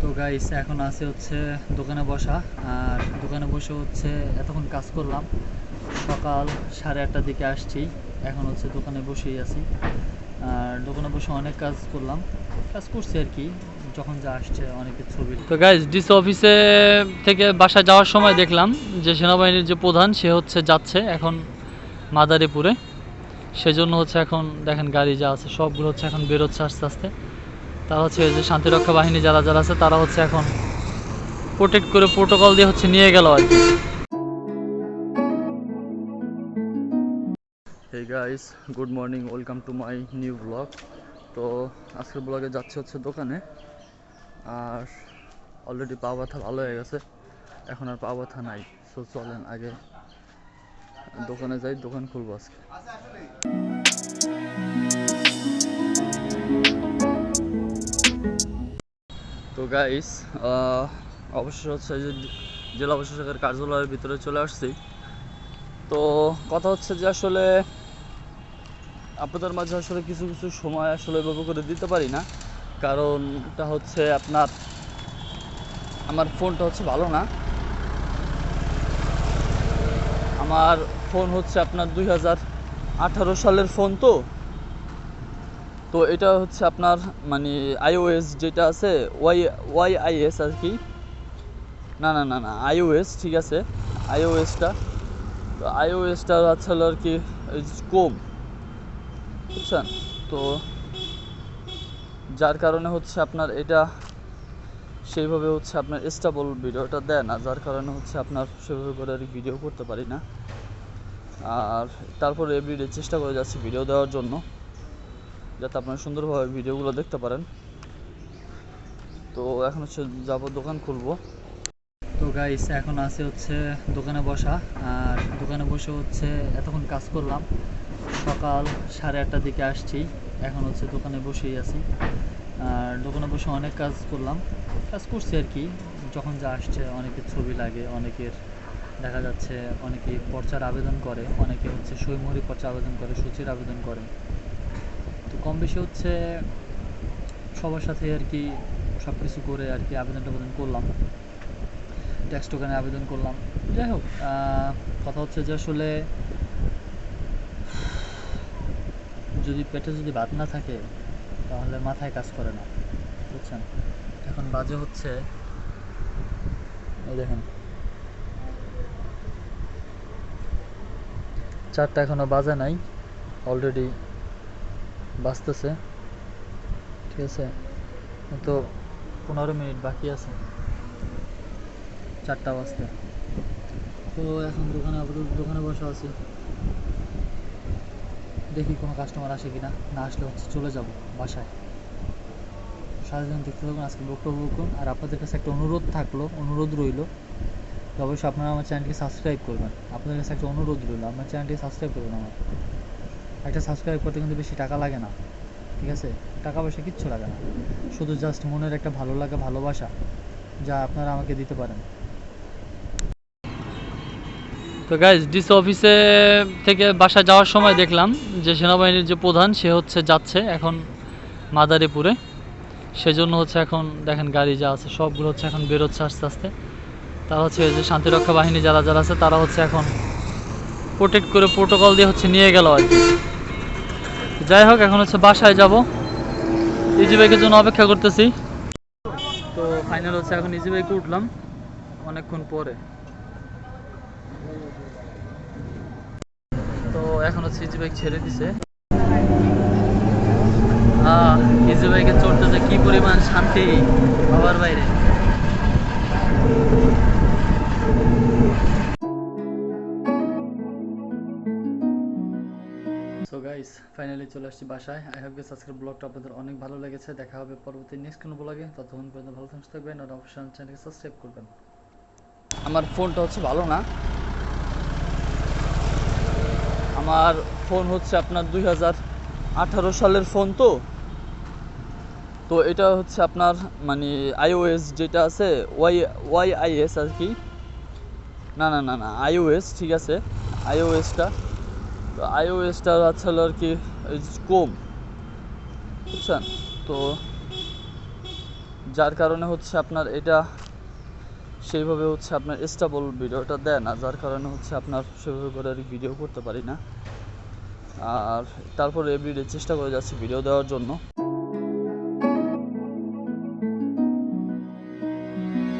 তো গাইস এখন আছে হচ্ছে দোকানে বসা, আর দোকানে বসে হচ্ছে এতক্ষণ কাজ করলাম। সকাল সাড়ে আটটার দিকে আসছি, এখন হচ্ছে দোকানে বসেই আছি। আর দোকানে বসে অনেক কাজ করলাম, কাজ করছি আর কি, যখন যা আসছে অনেকের ছবি। তো গাইস ডিসি অফিসে থেকে বাসা যাওয়ার সময় দেখলাম যে সেনাবাহিনীর যে প্রধান, সে হচ্ছে যাচ্ছে এখন মাদারীপুরে। সেজন্য হচ্ছে এখন দেখেন গাড়ি যা আছে, সবগুলো হচ্ছে এখন বেরোচ্ছে আস্তে আস্তে। তারা হচ্ছে যে শান্তিরক্ষা বাহিনী যারা যারা আছে, তারা হচ্ছে এখন প্রোটেক্ট করে প্রোটোকল দিয়ে হচ্ছে নিয়ে গেল আর কি। Hey guys good morning welcome to my new blog তো আজকের ব্লগে যাচ্ছে হচ্ছে দোকানে। আর অলরেডি পা ব্যথা ভালো হয়ে গেছে। এখন আর পা ব্যথা নাই। সো চলেন আগে দোকানে যাই, দোকান খুলবো আজকে। তো গাইস অবশ্য হচ্ছে যে জেলা প্রশাসকের কার্যালয়ের ভিতরে চলে আসছি। তো কথা হচ্ছে যে আসলে আপনাদের মাঝে আসলে কিছু কিছু সময় আসলে এভাবে করে দিতে পারি না। কারণটা হচ্ছে আপনার, আমার ফোনটা হচ্ছে ভালো না। আমার ফোন হচ্ছে আপনার দুই হাজার আঠারো সালের ফোন তো। তো এটা হচ্ছে আপনার মানে আইওএস যেটা আছে, ওয়াই ওয়াই আইএস আর কি। না না না না আইওএস ঠিক আছে। আইওএসটা তো আইওএসটা আছে আর কি কম বুঝছেন? তো যার কারণে হচ্ছে আপনার এটা সেইভাবে হচ্ছে আপনার স্টেবল ভিডিওটা দেয় না, যার কারণে হচ্ছে আপনার সেভাবে করে আর ভিডিও করতে পারি না। আর তারপরে এভরিডে চেষ্টা করে যাচ্ছি ভিডিও দেওয়ার জন্য। যাতে আপনারা সুন্দরভাবে ভিডিওগুলো দেখতে পারেন। তো এখন হচ্ছে যাব দোকান খুলবো। তো গাইস এখন আছে হচ্ছে দোকানে বসা। আর দোকানে বসে হচ্ছে এতক্ষণ কাজ করলাম। সকাল সাড়ে আটটার দিকে আসছি। এখন হচ্ছে দোকানে বসেই আছি। আর দোকানে বসে অনেক কাজ করলাম। কাজ করছি আর কি। যখন যা আসছে অনেকের ছবি লাগে, অনেকের দেখা যাচ্ছে অনেকে পর্চার আবেদন করে, অনেকে হচ্ছে সইমুহরি পর্চা আবেদন করে, সূচির আবেদন করে। কম বেশি হচ্ছে সবার সাথে আর কি সব কিছু করে আর কি আবেদন টাবেদন করলাম। ট্যাক্স টোকেনে আবেদন করলাম। যাই হোক কথা হচ্ছে যে আসলে যদি পেটে যদি ভাত না থাকে, তাহলে মাথায় কাজ করে না, বুঝছেন? এখন বাজে হচ্ছে দেখেন। চারটা এখনও বাজে নাই অলরেডি বাজতেছে। ঠিক আছে? তো পনেরো মিনিট বাকি আছে। চারটা বাজতে। তো এখন দোকানে আপাতত দোকানে বসে আছি। দেখি কোনো কাস্টমার আসে কিনা। না না আসলে হচ্ছে চলে যাব বাসায়। সারাদিন দেখতে থাকুন, আজকে বক্তব্য বকুন আর আপনাদের কাছে একটা অনুরোধ থাকল, অনুরোধ রইল তো অবশ্যই আপনারা আমার চ্যানেলকে সাবস্ক্রাইব করবেন। আপনাদের কাছে একটা অনুরোধ রইল আমার চ্যানেলটি সাবস্ক্রাইব করবেন আমার। একটা সাবস্ক্রাইব করতে কিন্তু বেশি টাকা লাগে না, ঠিক আছে? টাকা পয়সা কিচ্ছু লাগে না। শুধু জাস্ট মনের একটা ভালো লাগা, ভালোবাসা যা আপনারা আমাকে দিতে পারেন। তো গাইজ ডিসি অফিসে থেকে বাসা যাওয়ার সময় দেখলাম যে সেনাবাহিনীর যে প্রধান, সে হচ্ছে যাচ্ছে এখন মাদারীপুরে। সেজন্য হচ্ছে এখন দেখেন গাড়ি যা আছে, সবগুলো হচ্ছে এখন বেরোচ্ছে আস্তে আস্তে। তারা হচ্ছে যে শান্তিরক্ষা বাহিনী যারা যারা আছে, তারা হচ্ছে এখন প্রোটেক্ট করে প্রোটোকল দিয়ে হচ্ছে নিয়ে গেল আর কি। যাই হোক, এখন হচ্ছে বাসায় যাব। ইজি বাইকের জন্য অপেক্ষা করতেছি। তো ফাইনাল হচ্ছে এখন ইজি বাইকে উঠলাম, অনেকক্ষণ পরে। তো এখন হচ্ছে ইজি বাইক ছেড়ে দিছে। আহ, ইজি বাইকে চড়তে যে কি পরিমাণ শান্তি, বাবার বাইরে। ফাইনালি চলে আসছি বাসায়। আই হোপ গেস আজকের ব্লগটা আপনাদের অনেক ভালো লেগেছে। দেখা হবে পরবর্তী নেক্সট কোনো ব্লগে ততক্ষণ পর্যন্ত ভালো থাকবেন আর অবশ্যই চ্যানেলকে সাবস্ক্রাইব করবেন। আমার ফোনটা হচ্ছে ভালো না। আমার ফোন হচ্ছে আপনার দুই আঠারো সালের ফোন তো। তো এটা হচ্ছে আপনার মানে আইওএস যেটা আছে, ওয়াই ওয়াই আইএস আর কি। না না না না আইওএস ঠিক আছে। আইওএসটা তো আইওএসটা আছে আর কি কম বুঝছেন তো যার কারণে হচ্ছে আপনার এটা সেইভাবে হচ্ছে আপনার স্টেবল ভিডিওটা দেয় না, যার কারণে হচ্ছে আপনার সেভাবে করে আর ভিডিও করতে পারি না। আর তারপর এভরিডে চেষ্টা করে যাচ্ছি ভিডিও দেওয়ার জন্য।